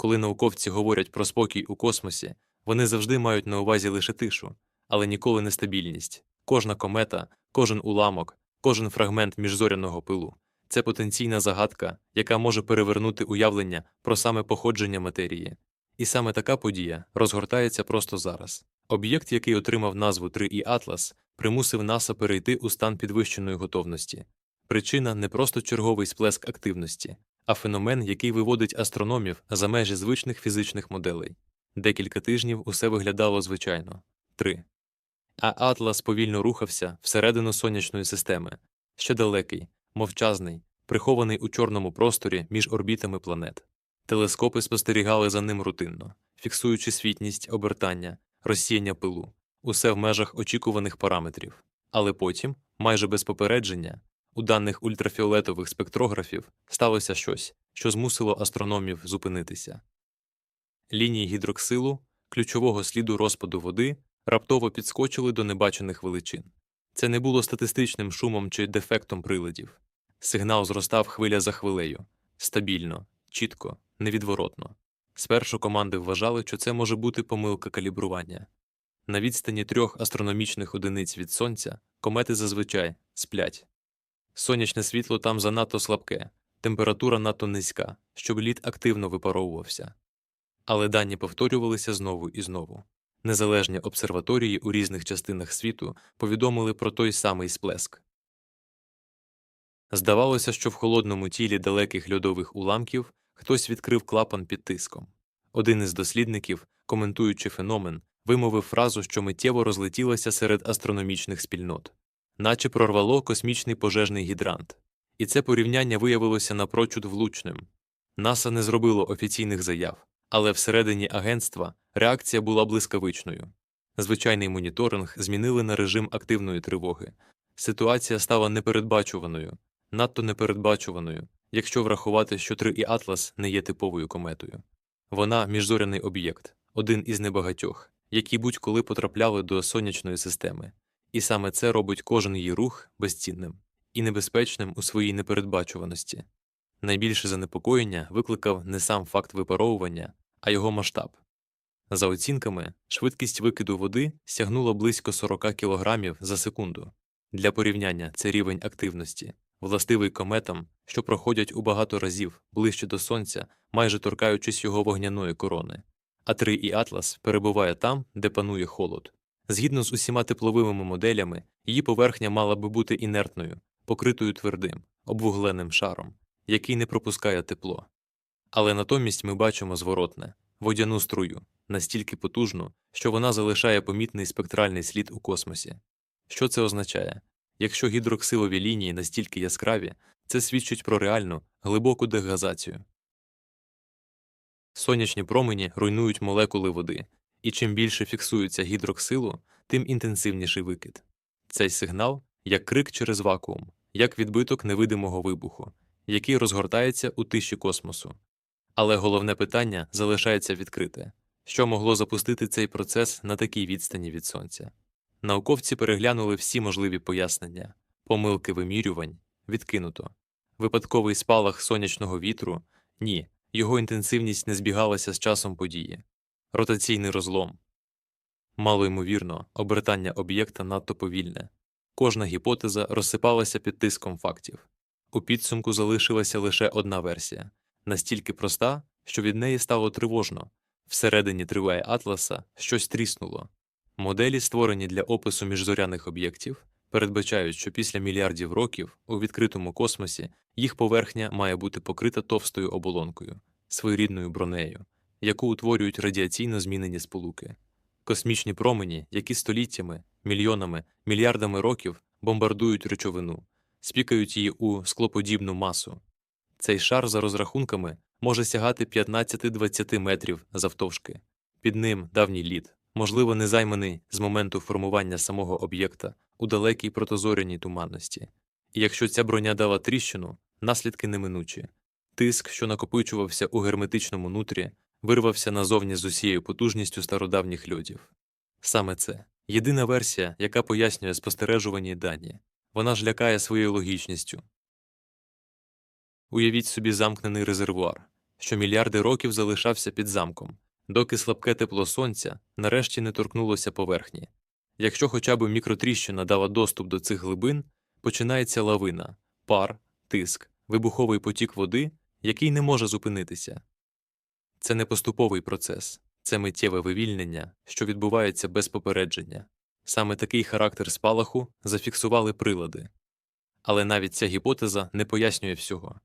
Коли науковці говорять про спокій у космосі, вони завжди мають на увазі лише тишу, але ніколи не стабільність. Кожна комета, кожен уламок, кожен фрагмент міжзоряного пилу це потенційна загадка, яка може перевернути уявлення про саме походження матерії. І саме така подія розгортається просто зараз. Об'єкт, який отримав назву 3І Атлас, примусив НАСА перейти у стан підвищеної готовності. Причина не просто черговий сплеск активності, а феномен, який виводить астрономів за межі звичних фізичних моделей. Декілька тижнів усе виглядало звичайно. 3. А Атлас повільно рухався всередину сонячної системи, ще далекий, мовчазний, прихований у чорному просторі між орбітами планет. Телескопи спостерігали за ним рутинно, фіксуючи світність, обертання, розсіяння пилу, усе в межах очікуваних параметрів. Але потім, майже без попередження, у даних ультрафіолетових спектрографів сталося щось, що змусило астрономів зупинитися. Лінії гідроксилу, ключового сліду розпаду води, раптово підскочили до небачених величин. Це не було статистичним шумом чи дефектом приладів. Сигнал зростав хвиля за хвилею, стабільно, чітко, невідворотно. Спершу команди вважали, що це може бути помилка калібрування. На відстані трьох астрономічних одиниць від сонця комети зазвичай сплять. Сонячне світло там занадто слабке, температура надто низька, щоб лід активно випаровувався. Але дані повторювалися знову і знову. Незалежні обсерваторії у різних частинах світу повідомили про той самий сплеск. Здавалося, що в холодному тілі далеких льодових уламків хтось відкрив клапан під тиском. Один із дослідників, коментуючи феномен, вимовив фразу, що миттєво розлетілася серед астрономічних спільнот, наче прорвало космічний пожежний гідрант. І це порівняння виявилося напрочуд влучним. НАСА не зробило офіційних заяв, але всередині агентства реакція була блискавичною. Звичайний моніторинг змінили на режим активної тривоги. Ситуація стала непередбачуваною, надто непередбачуваною, якщо врахувати, що 3 і Атлас не є типовою кометою. Вона міжзоряний об'єкт, один із небагатьох, які будь-коли потрапляли до сонячної системи, і саме це робить кожен її рух безцінним і небезпечним у своїй непередбачуваності. Найбільше занепокоєння викликав не сам факт випаровування, а його масштаб. За оцінками, швидкість викиду води сягнула близько 40 кг за секунду. Для порівняння це рівень активності, властивий кометам, що проходять у багато разів ближче до сонця, майже торкаючись його вогняної корони. А 3 і Атлас перебуває там, де панує холод. Згідно з усіма тепловими моделями, її поверхня мала би бути інертною, покритою твердим, обвугленим шаром, який не пропускає тепло. Але натомість ми бачимо зворотне водяну струю, настільки потужну, що вона залишає помітний спектральний слід у космосі. Що це означає? Якщо гідроксилові лінії настільки яскраві, це свідчить про реальну, глибоку дегазацію. Сонячні промені руйнують молекули води, і чим більше фіксується гідроксилу, тим інтенсивніший викид. Цей сигнал як крик через вакуум, як відбиток невидимого вибуху, який розгортається у тиші космосу. Але головне питання залишається відкрите що могло запустити цей процес на такій відстані від сонця. Науковці переглянули всі можливі пояснення, помилки вимірювань відкинуто, випадковий спалах сонячного вітру ні, його інтенсивність не збігалася з часом події, ротаційний розлом. Мало ймовірно, обертання об'єкта надто повільне, кожна гіпотеза розсипалася під тиском фактів. У підсумку залишилася лише одна версія настільки проста, що від неї стало тривожно. Всередині триває Атласа щось тріснуло. Моделі, створені для опису міжзоряних об'єктів, передбачають, що після мільярдів років у відкритому космосі їх поверхня має бути покрита товстою оболонкою, своєрідною бронею, яку утворюють радіаційно змінені сполуки. Космічні промені, які століттями, мільйонами, мільярдами років бомбардують речовину, спікають її у склоподібну масу. Цей шар, за розрахунками, може сягати 15-20 метрів завтовшки. Під ним давній лід, можливо, не займаний з моменту формування самого об'єкта у далекій протозоряній туманності. І якщо ця броня дала тріщину, наслідки неминучі. Тиск, що накопичувався у герметичному нутрі, вирвався назовні з усією потужністю стародавніх льодів. Саме це єдина версія, яка пояснює спостережувані дані. Вона ж лякає своєю логічністю. Уявіть собі замкнений резервуар, що мільярди років залишався під замком, доки слабке тепло сонця нарешті не торкнулося поверхні. Якщо хоча б мікротріщина дала доступ до цих глибин, починається лавина, пар, тиск, вибуховий потік води, який не може зупинитися. Це не поступовий процес, це миттєве вивільнення, що відбувається без попередження. Саме такий характер спалаху зафіксували прилади. Але навіть ця гіпотеза не пояснює всього.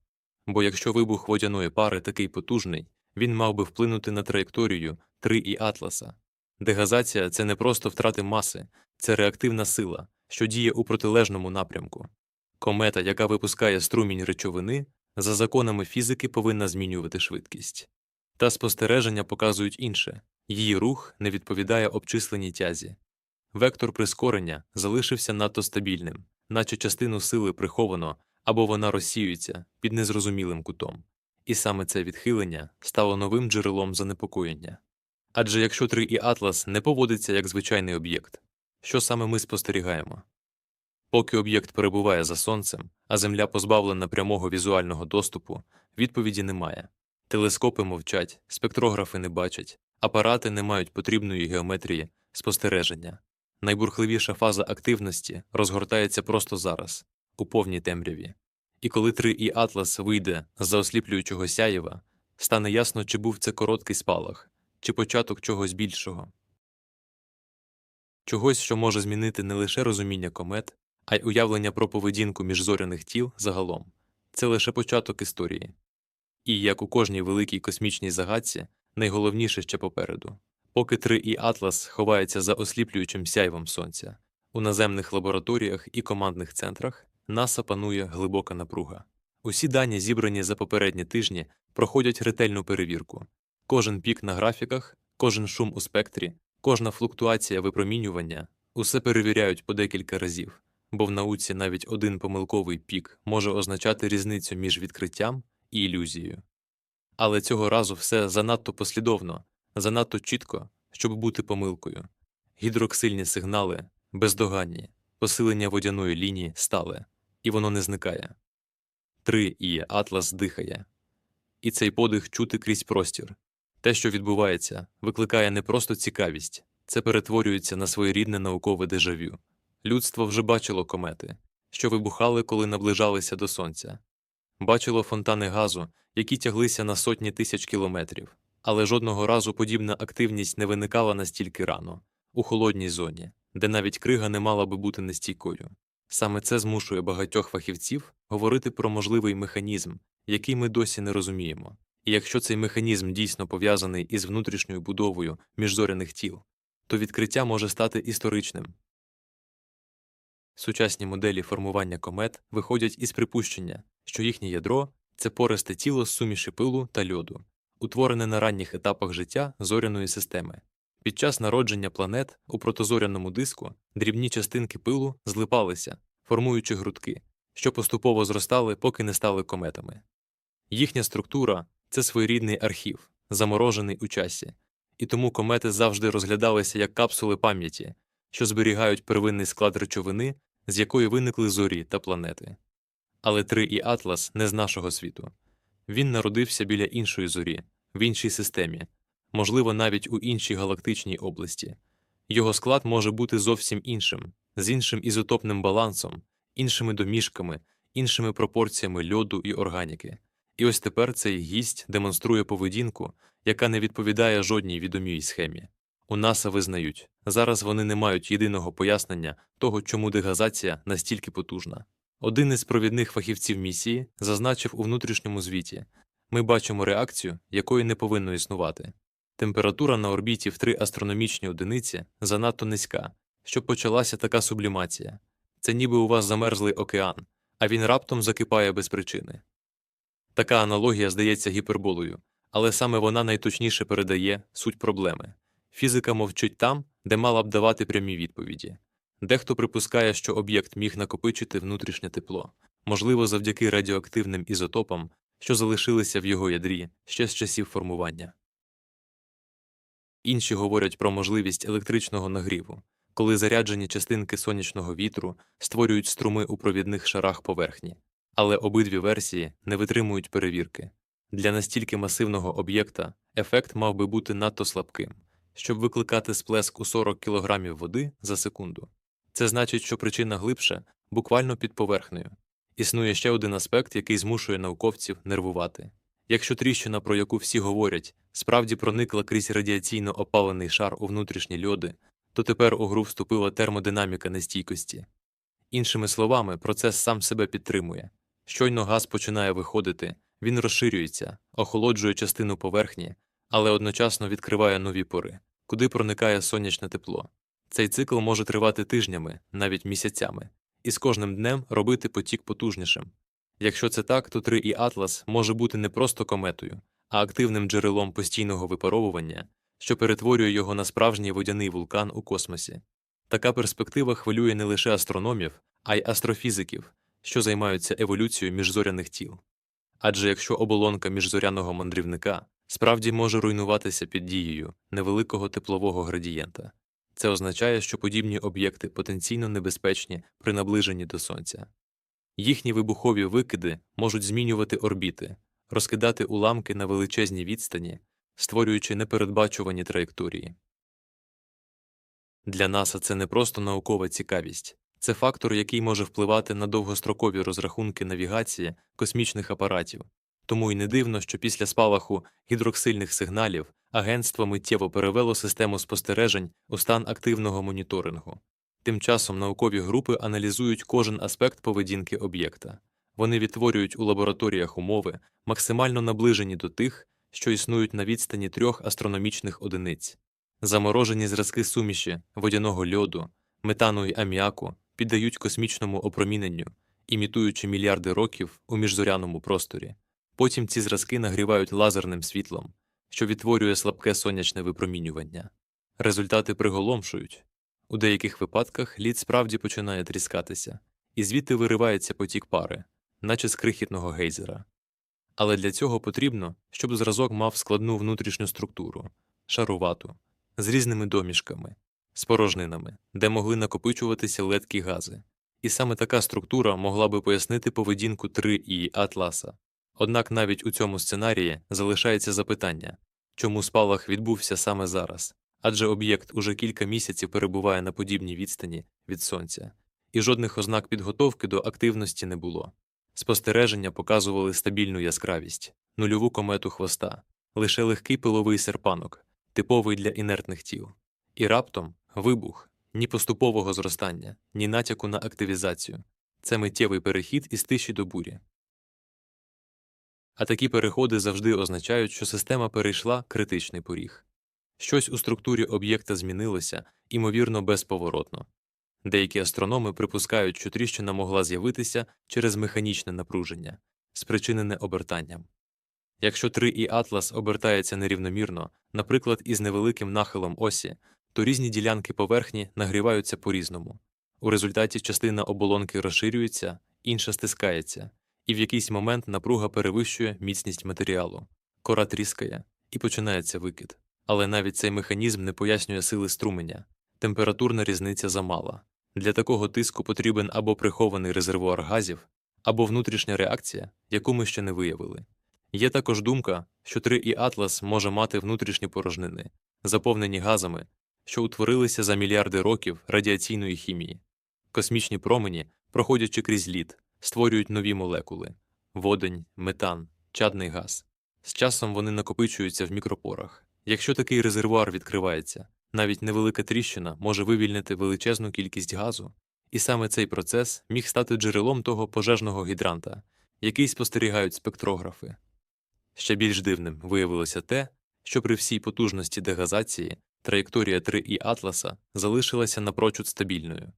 Бо якщо вибух водяної пари такий потужний, він мав би вплинути на траєкторію 3 і Атласа. Дегазація це не просто втрати маси, це реактивна сила, що діє у протилежному напрямку. Комета, яка випускає струмінь речовини, за законами фізики повинна змінювати швидкість. Та спостереження показують інше її рух не відповідає обчисленій тязі. Вектор прискорення залишився надто стабільним, наче частину сили приховано або вона розсіюється під незрозумілим кутом. І саме це відхилення стало новим джерелом занепокоєння. Адже якщо 3 і Атлас не поводиться як звичайний об'єкт, що саме ми спостерігаємо? Поки об'єкт перебуває за сонцем, а Земля позбавлена прямого візуального доступу, відповіді немає. Телескопи мовчать, спектрографи не бачать, апарати не мають потрібної геометрії спостереження. Найбурхливіша фаза активності розгортається просто зараз, у повній темряві. І коли 3 і Атлас вийде з-за осліплюючого сяєва, стане ясно, чи був це короткий спалах, чи початок чогось більшого. Чогось, що може змінити не лише розуміння комет, а й уявлення про поведінку міжзоряних тіл загалом. Це лише початок історії. І, як у кожній великій космічній загадці, найголовніше ще попереду. Поки 3 і Атлас ховається за осліплюючим сяйвом сонця, у наземних лабораторіях і командних центрах НАСА панує глибока напруга. Усі дані, зібрані за попередні тижні, проходять ретельну перевірку. Кожен пік на графіках, кожен шум у спектрі, кожна флуктуація випромінювання усе перевіряють по декілька разів, бо в науці навіть один помилковий пік може означати різницю між відкриттям ілюзією. Але цього разу все занадто послідовно, занадто чітко, щоб бути помилкою. Гідроксильні сигнали бездоганні, посилення водяної лінії стале, і воно не зникає. Три і Атлас дихає. І цей подих чути крізь простір. Те, що відбувається, викликає не просто цікавість, це перетворюється на своєрідне наукове дежавю. Людство вже бачило комети, що вибухали, коли наближалися до сонця, бачило фонтани газу, які тяглися на сотні тисяч кілометрів, але жодного разу подібна активність не виникала настільки рано, у холодній зоні, де навіть крига не мала би бути нестійкою. Саме це змушує багатьох фахівців говорити про можливий механізм, який ми досі не розуміємо. І якщо цей механізм дійсно пов'язаний із внутрішньою будовою міжзоряних тіл, то відкриття може стати історичним. Сучасні моделі формування комет виходять із припущення, що їхнє ядро це пористе тіло з суміші пилу та льоду, утворене на ранніх етапах життя зоряної системи. Під час народження планет у протозоряному диску дрібні частинки пилу злипалися, формуючи грудки, що поступово зростали, поки не стали кометами. Їхня структура це своєрідний архів, заморожений у часі, і тому комети завжди розглядалися як капсули пам'яті, що зберігають первинний склад речовини, з якої виникли зорі та планети. Але 3 і Атлас не з нашого світу. Він народився біля іншої зорі, в іншій системі, можливо, навіть у іншій галактичній області. Його склад може бути зовсім іншим, з іншим ізотопним балансом, іншими домішками, іншими пропорціями льоду і органіки. І ось тепер цей гість демонструє поведінку, яка не відповідає жодній відомій схемі. У НАСА визнають, зараз вони не мають єдиного пояснення того, чому дегазація настільки потужна. Один із провідних фахівців місії зазначив у внутрішньому звіті ми бачимо реакцію, якої не повинно існувати. Температура на орбіті в 3 астрономічні одиниці занадто низька, щоб почалася така сублімація. Це ніби у вас замерзлий океан, а він раптом закипає без причини. Така аналогія здається гіперболою, але саме вона найточніше передає суть проблеми. Фізика мовчить там, де мала б давати прямі відповіді. Дехто припускає, що об'єкт міг накопичити внутрішнє тепло, можливо, завдяки радіоактивним ізотопам, що залишилися в його ядрі ще з часів формування. Інші говорять про можливість електричного нагріву, коли заряджені частинки сонячного вітру створюють струми у провідних шарах поверхні, але обидві версії не витримують перевірки. Для настільки масивного об'єкта ефект мав би бути надто слабким, щоб викликати сплеск у 40 кг води за секунду. Це значить, що причина глибше, буквально під поверхнею. Існує ще один аспект, який змушує науковців нервувати. Якщо тріщина, про яку всі говорять, справді проникла крізь радіаційно опалений шар у внутрішні льоди, то тепер у гру вступила термодинаміка нестійкості. Іншими словами, процес сам себе підтримує. Щойно газ починає виходити, він розширюється, охолоджує частину поверхні, але одночасно відкриває нові пори, куди проникає сонячне тепло. Цей цикл може тривати тижнями, навіть місяцями, і з кожним днем робити потік потужнішим. Якщо це так, то 3 і Атлас може бути не просто кометою, а активним джерелом постійного випаровування, що перетворює його на справжній водяний вулкан у космосі. Така перспектива хвилює не лише астрономів, а й астрофізиків, що займаються еволюцією міжзоряних тіл. Адже якщо оболонка міжзоряного мандрівника справді може руйнуватися під дією невеликого теплового градієнта, це означає, що подібні об'єкти потенційно небезпечні при наближенні до Сонця. Їхні вибухові викиди можуть змінювати орбіти, розкидати уламки на величезній відстані, створюючи непередбачувані траєкторії. Для НАСА це не просто наукова цікавість, це фактор, який може впливати на довгострокові розрахунки навігації космічних апаратів. Тому й не дивно, що після спалаху гідроксильних сигналів агентство миттєво перевело систему спостережень у стан активного моніторингу. Тим часом наукові групи аналізують кожен аспект поведінки об'єкта. Вони відтворюють у лабораторіях умови, максимально наближені до тих, що існують на відстані трьох астрономічних одиниць. Заморожені зразки суміші, водяного льоду, метану й аміаку піддають космічному опроміненню, імітуючи мільярди років у міжзоряному просторі. Потім ці зразки нагрівають лазерним світлом, що відтворює слабке сонячне випромінювання. Результати приголомшують. У деяких випадках лід справді починає тріскатися, і звідти виривається потік пари, наче з крихітного гейзера. Але для цього потрібно, щоб зразок мав складну внутрішню структуру, шарувату, з різними домішками, з порожнинами, де могли накопичуватися ледкі гази. І саме така структура могла би пояснити поведінку 3 і Атласа. Однак навіть у цьому сценарії залишається запитання чому спалах відбувся саме зараз, адже об'єкт уже кілька місяців перебуває на подібній відстані від сонця, і жодних ознак підготовки до активності не було. Спостереження показували стабільну яскравість, нульову комету хвоста, лише легкий пиловий серпанок, типовий для інертних тіл. І раптом вибух ні поступового зростання, ні натяку на активізацію це миттєвий перехід із тиші до бурі. А такі переходи завжди означають, що система перейшла критичний поріг. Щось у структурі об'єкта змінилося, ймовірно, безповоротно. Деякі астрономи припускають, що тріщина могла з'явитися через механічне напруження, спричинене обертанням. Якщо 3 і атлас обертається нерівномірно, наприклад, із невеликим нахилом осі, то різні ділянки поверхні нагріваються по різному. У результаті частина оболонки розширюється, інша стискається, і в якийсь момент напруга перевищує міцність матеріалу, кора тріскає, і починається викид. Але навіть цей механізм не пояснює сили струменя, температурна різниця замала. Для такого тиску потрібен або прихований резервуар газів, або внутрішня реакція, яку ми ще не виявили. Є також думка, що 3 і Атлас може мати внутрішні порожнини, заповнені газами, що утворилися за мільярди років радіаційної хімії. Космічні промені, проходячи крізь лід, створюють нові молекули водень, метан, чадний газ. З часом вони накопичуються в мікропорах. Якщо такий резервуар відкривається, навіть невелика тріщина може вивільнити величезну кількість газу, і саме цей процес міг стати джерелом того пожежного гідранта, який спостерігають спектрографи. Ще більш дивним виявилося те, що при всій потужності дегазації траєкторія 3 і Атласа залишилася напрочуд стабільною.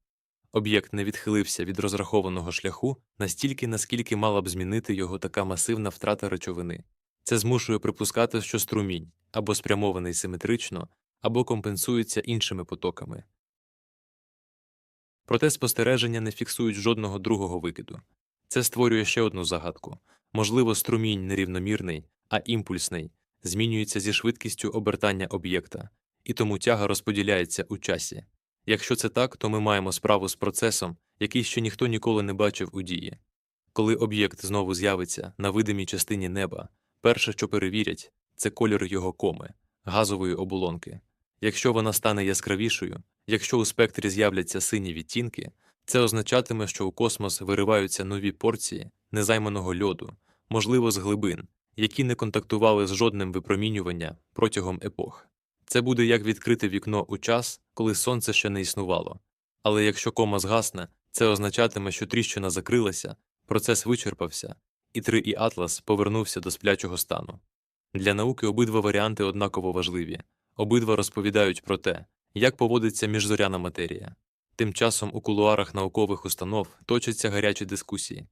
Об'єкт не відхилився від розрахованого шляху настільки, наскільки мала б змінити його така масивна втрата речовини. Це змушує припускати, що струмінь або спрямований симетрично, або компенсується іншими потоками. Проте спостереження не фіксують жодного другого викиду. Це створює ще одну загадку можливо, струмінь нерівномірний, а імпульсний, змінюється зі швидкістю обертання об'єкта, і тому тяга розподіляється у часі. Якщо це так, то ми маємо справу з процесом, який ще ніхто ніколи не бачив у дії. Коли об'єкт знову з'явиться на видимій частині неба, Перше, що перевірять, це колір його коми, газової оболонки. Якщо вона стане яскравішою, якщо у спектрі з'являться сині відтінки, це означатиме, що у космос вириваються нові порції незайманого льоду, можливо, з глибин, які не контактували з жодним випромінювання протягом епох. Це буде як відкрите вікно у час, коли сонце ще не існувало. Але якщо кома згасне, це означатиме, що тріщина закрилася, процес вичерпався, і 3 і Атлас повернувся до сплячого стану. Для науки обидва варіанти однаково важливі, обидва розповідають про те, як поводиться міжзоряна матерія. Тим часом у кулуарах наукових установ точаться гарячі дискусії.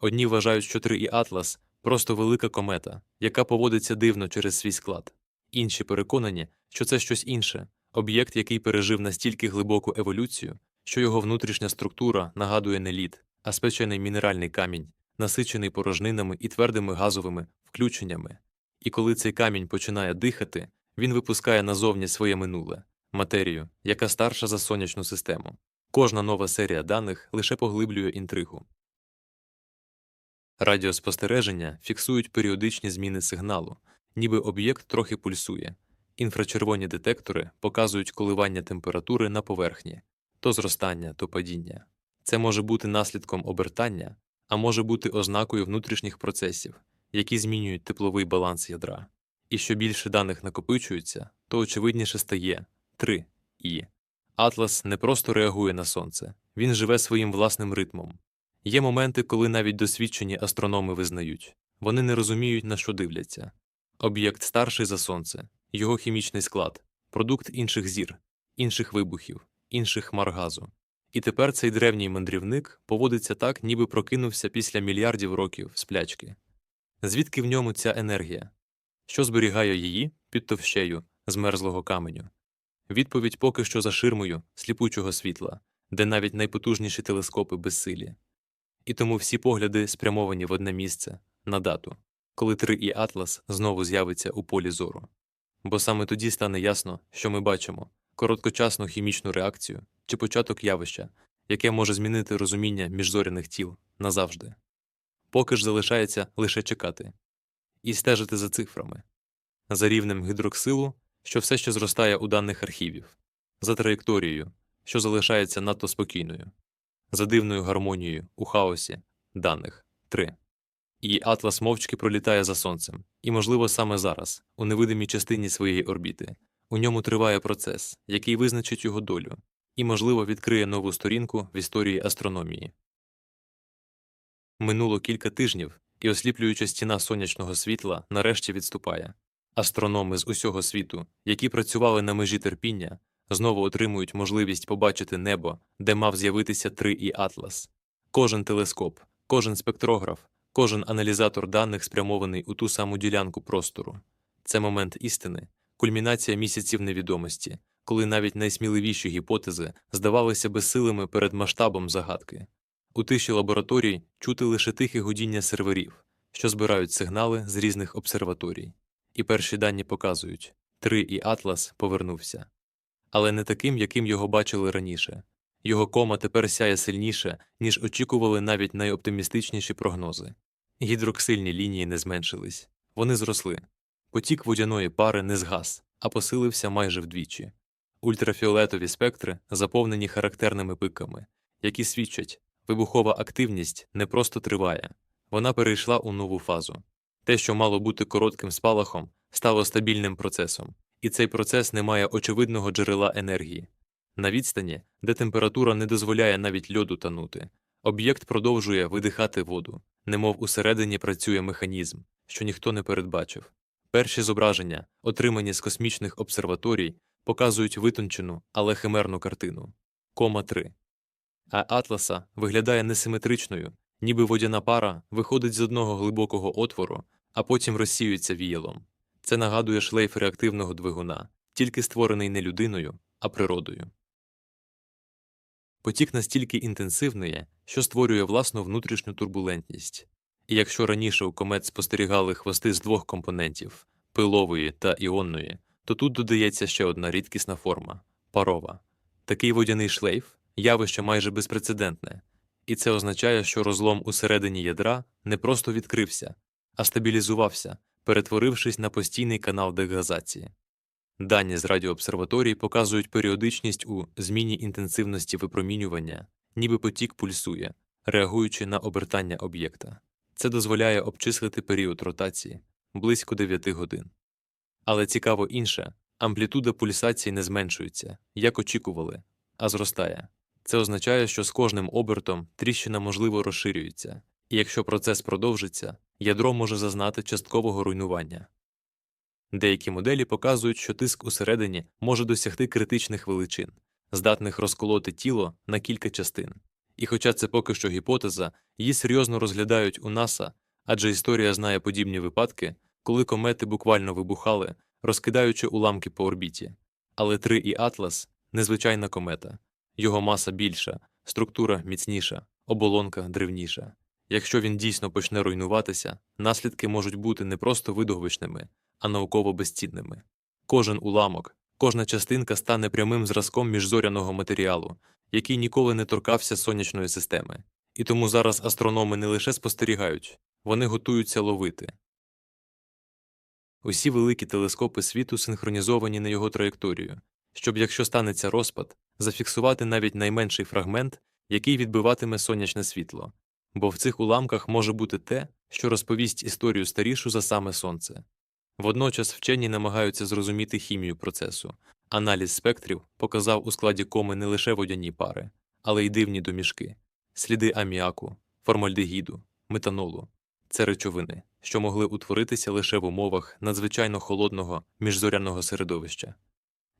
Одні вважають, що 3 і Атлас просто велика комета, яка поводиться дивно через свій склад. Інші переконані, що це щось інше, об'єкт, який пережив настільки глибоку еволюцію, що його внутрішня структура нагадує не лід, а спечений мінеральний камінь, насичений порожнинами і твердими газовими включеннями. І коли цей камінь починає дихати, він випускає назовні своє минуле матерію, яка старша за сонячну систему. Кожна нова серія даних лише поглиблює інтригу. Радіоспостереження фіксують періодичні зміни сигналу, ніби об'єкт трохи пульсує. Інфрачервоні детектори показують коливання температури на поверхні то зростання, то падіння. Це може бути наслідком обертання, а може бути ознакою внутрішніх процесів, які змінюють тепловий баланс ядра. І що більше даних накопичується, то очевидніше стає 3 і Атлас не просто реагує на сонце, він живе своїм власним ритмом. Є моменти, коли навіть досвідчені астрономи визнають вони не розуміють, на що дивляться. Об'єкт старший за сонце, його хімічний склад, продукт інших зір, інших вибухів, інших хмар газу. І тепер цей древній мандрівник поводиться так, ніби прокинувся після мільярдів років сплячки. Звідки в ньому ця енергія? Що зберігає її під товщею змерзлого каменю? Відповідь поки що за ширмою сліпучого світла, де навіть найпотужніші телескопи безсилі. І тому всі погляди спрямовані в одне місце на дату, коли 3 і Атлас знову з'явиться у полі зору. Бо саме тоді стане ясно, що ми бачимо короткочасну хімічну реакцію чи початок явища, яке може змінити розуміння міжзоряних тіл назавжди. Поки ж залишається лише чекати і стежити за цифрами, за рівнем гідроксилу, що все ще зростає у даних архівів, за траєкторією, що залишається надто спокійною, за дивною гармонією у хаосі даних 3. І Атлас мовчки пролітає за сонцем, і, можливо, саме зараз, у невидимій частині своєї орбіти, у ньому триває процес, який визначить його долю, і, можливо, відкриє нову сторінку в історії астрономії. Минуло кілька тижнів, і осліплююча стіна сонячного світла нарешті відступає. Астрономи з усього світу, які працювали на межі терпіння, знову отримують можливість побачити небо, де мав з'явитися 3 і Атлас. Кожен телескоп, кожен спектрограф, кожен аналізатор даних спрямований у ту саму ділянку простору. Це момент істини, кульмінація місяців невідомості, коли навіть найсміливіші гіпотези здавалися безсилими перед масштабом загадки. У тиші лабораторій чути лише тихе гудіння серверів, що збирають сигнали з різних обсерваторій. І перші дані показують 3 і Атлас повернувся. Але не таким, яким його бачили раніше. Його кома тепер сяє сильніше, ніж очікували навіть найоптимістичніші прогнози. Гідроксильні лінії не зменшились, вони зросли. Потік водяної пари не згас, а посилився майже вдвічі. Ультрафіолетові спектри заповнені характерними пиками, які свідчать, вибухова активність не просто триває, вона перейшла у нову фазу. Те, що мало бути коротким спалахом, стало стабільним процесом, і цей процес не має очевидного джерела енергії. На відстані, де температура не дозволяє навіть льоду танути, об'єкт продовжує видихати воду, немов усередині працює механізм, що ніхто не передбачив. Перші зображення, отримані з космічних обсерваторій, показують витончену, але химерну картину кома 3. А Атласа виглядає несиметричною, ніби водяна пара виходить з одного глибокого отвору, а потім розсіюється віялом. Це нагадує шлейф реактивного двигуна, тільки створений не людиною, а природою. Потік настільки інтенсивний, що створює власну внутрішню турбулентність. І якщо раніше у комет спостерігали хвости з двох компонентів пилової та іонної, то тут додається ще одна рідкісна форма парова. Такий водяний шлейф явище майже безпрецедентне, і це означає, що розлом усередині ядра не просто відкрився, а стабілізувався, перетворившись на постійний канал дегазації. Дані з радіообсерваторій показують періодичність у зміні інтенсивності випромінювання, ніби потік пульсує, реагуючи на обертання об'єкта. Це дозволяє обчислити період ротації близько 9 годин. Але цікаво інше амплітуда пульсації не зменшується, як очікували, а зростає. Це означає, що з кожним обертом тріщина можливо розширюється, і якщо процес продовжиться, ядро може зазнати часткового руйнування. Деякі моделі показують, що тиск усередині може досягти критичних величин, здатних розколоти тіло на кілька частин. І хоча це поки що гіпотеза, її серйозно розглядають у НАСА, адже історія знає подібні випадки, коли комети буквально вибухали, розкидаючи уламки по орбіті. Але 3 і Атлас незвичайна комета. Його маса більша, структура міцніша, оболонка древніша. Якщо він дійсно почне руйнуватися, наслідки можуть бути не просто видовищними, а науково безцінними. Кожен уламок, кожна частинка стане прямим зразком міжзоряного матеріалу, який ніколи не торкався сонячної системи. І тому зараз астрономи не лише спостерігають, вони готуються ловити. Усі великі телескопи світу синхронізовані на його траєкторію, щоб, якщо станеться розпад, зафіксувати навіть найменший фрагмент, який відбиватиме сонячне світло, бо в цих уламках може бути те, що розповість історію старішу за саме сонце. Водночас вчені намагаються зрозуміти хімію процесу. Аналіз спектрів показав у складі коми не лише водяні пари, але й дивні домішки, сліди аміаку, формальдегіду, метанолу. Це речовини, що могли утворитися лише в умовах надзвичайно холодного міжзоряного середовища.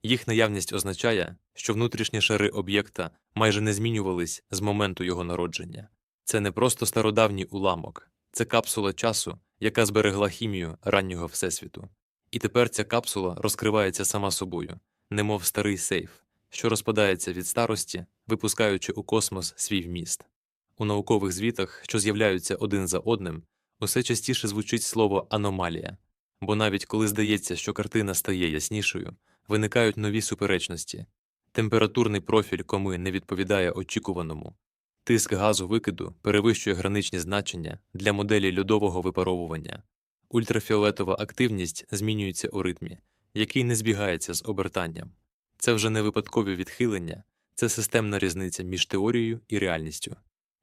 Їх наявність означає, що внутрішні шари об'єкта майже не змінювались з моменту його народження. Це не просто стародавній уламок, це капсула часу, яка зберегла хімію раннього Всесвіту. І тепер ця капсула розкривається сама собою, немов старий сейф, що розпадається від старості, випускаючи у космос свій вміст. У наукових звітах, що з'являються один за одним, усе частіше звучить слово аномалія, бо навіть коли здається, що картина стає яснішою, виникають нові суперечності. Температурний профіль коми не відповідає очікуваному, тиск газу викиду перевищує граничні значення для моделі льодового випаровування, ультрафіолетова активність змінюється у ритмі, який не збігається з обертанням. Це вже не випадкові відхилення, це системна різниця між теорією і реальністю.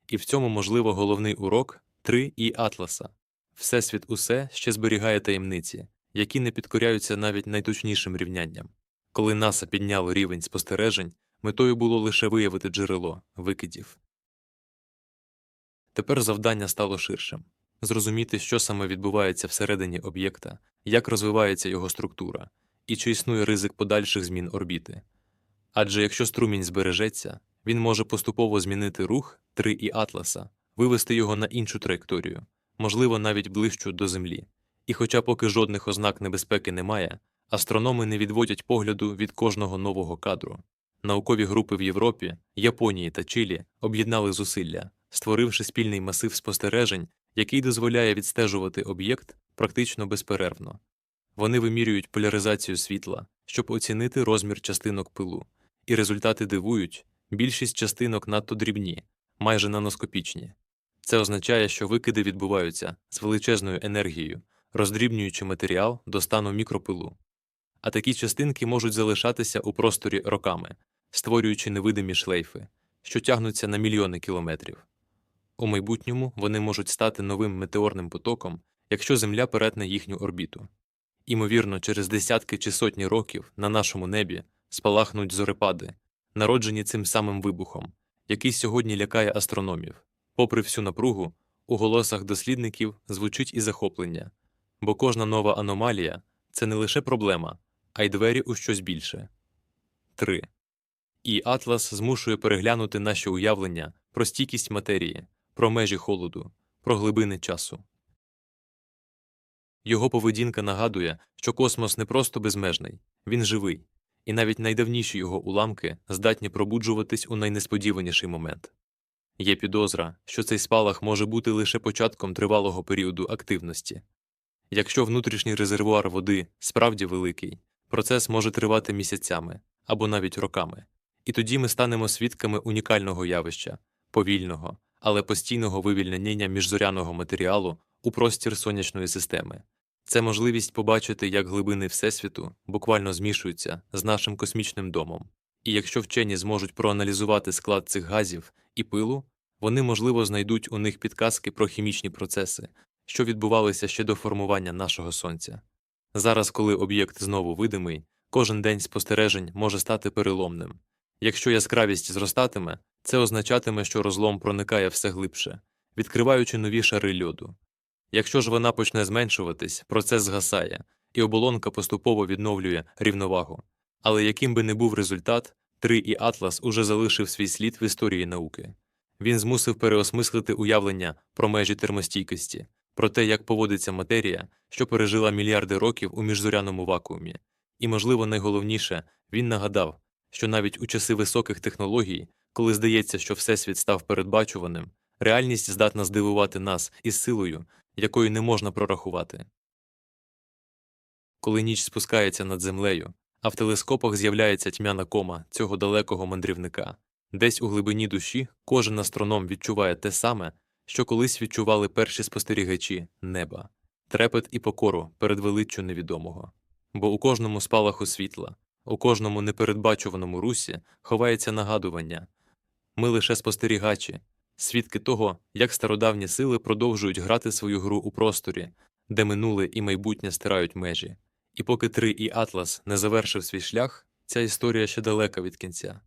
І в цьому, можливо, головний урок 3 і Атласа. Всесвіт усе ще зберігає таємниці, які не підкоряються навіть найточнішим рівнянням. Коли НАСА підняло рівень спостережень, метою було лише виявити джерело викидів. Тепер завдання стало ширшим зрозуміти, що саме відбувається всередині об'єкта, як розвивається його структура, і чи існує ризик подальших змін орбіти. Адже якщо струмінь збережеться, він може поступово змінити рух 3 і Атласа, вивести його на іншу траєкторію, можливо, навіть ближчу до Землі. І хоча поки жодних ознак небезпеки немає, астрономи не відводять погляду від кожного нового кадру. Наукові групи в Європі, Японії та Чилі об'єднали зусилля, створивши спільний масив спостережень, який дозволяє відстежувати об'єкт практично безперервно. Вони вимірюють поляризацію світла, щоб оцінити розмір частинок пилу, і результати дивують більшість частинок надто дрібні, майже наноскопічні. Це означає, що викиди відбуваються з величезною енергією, роздрібнюючи матеріал до стану мікропилу. А такі частинки можуть залишатися у просторі роками, створюючи невидимі шлейфи, що тягнуться на мільйони кілометрів. У майбутньому вони можуть стати новим метеорним потоком, якщо Земля перетне їхню орбіту. Імовірно, через десятки чи сотні років на нашому небі спалахнуть зорепади, народжені цим самим вибухом, який сьогодні лякає астрономів. Попри всю напругу, у голосах дослідників звучить і захоплення, бо кожна нова аномалія це не лише проблема, а й двері у щось більше. 3. І Атлас змушує переглянути наші уявлення про стійкість матерії, про межі холоду, про глибини часу. Його поведінка нагадує, що космос не просто безмежний, він живий, і навіть найдавніші його уламки здатні пробуджуватись у найнесподіваніший момент. Є підозра, що цей спалах може бути лише початком тривалого періоду активності. Якщо внутрішній резервуар води справді великий, процес може тривати місяцями або навіть роками, і тоді ми станемо свідками унікального явища, повільного, але постійного вивільнення міжзоряного матеріалу у простір сонячної системи. Це можливість побачити, як глибини Всесвіту буквально змішуються з нашим космічним домом. І якщо вчені зможуть проаналізувати склад цих газів і пилу, вони, можливо, знайдуть у них підказки про хімічні процеси, що відбувалися ще до формування нашого сонця. Зараз, коли об'єкт знову видимий, кожен день спостережень може стати переломним. Якщо яскравість зростатиме, це означатиме, що розлом проникає все глибше, відкриваючи нові шари льоду. Якщо ж вона почне зменшуватись, процес згасає, і оболонка поступово відновлює рівновагу. Але яким би не був результат, 3 і Атлас уже залишив свій слід в історії науки. Він змусив переосмислити уявлення про межі термостійкості, про те, як поводиться матерія, що пережила мільярди років у міжзоряному вакуумі. І, можливо, найголовніше, він нагадав, що навіть у часи високих технологій, коли здається, що Всесвіт став передбачуваним, реальність здатна здивувати нас із силою, якої не можна прорахувати. Коли ніч спускається над землею, а в телескопах з'являється тьмяна кома цього далекого мандрівника, десь у глибині душі кожен астроном відчуває те саме, що колись відчували перші спостерігачі неба трепет і покору перед величчю невідомого. Бо у кожному спалаху світла, у кожному непередбачуваному русі ховається нагадування ми лише спостерігачі, свідки того, як стародавні сили продовжують грати свою гру у просторі, де минуле і майбутнє стирають межі. І поки Три і Атлас не завершив свій шлях, ця історія ще далека від кінця.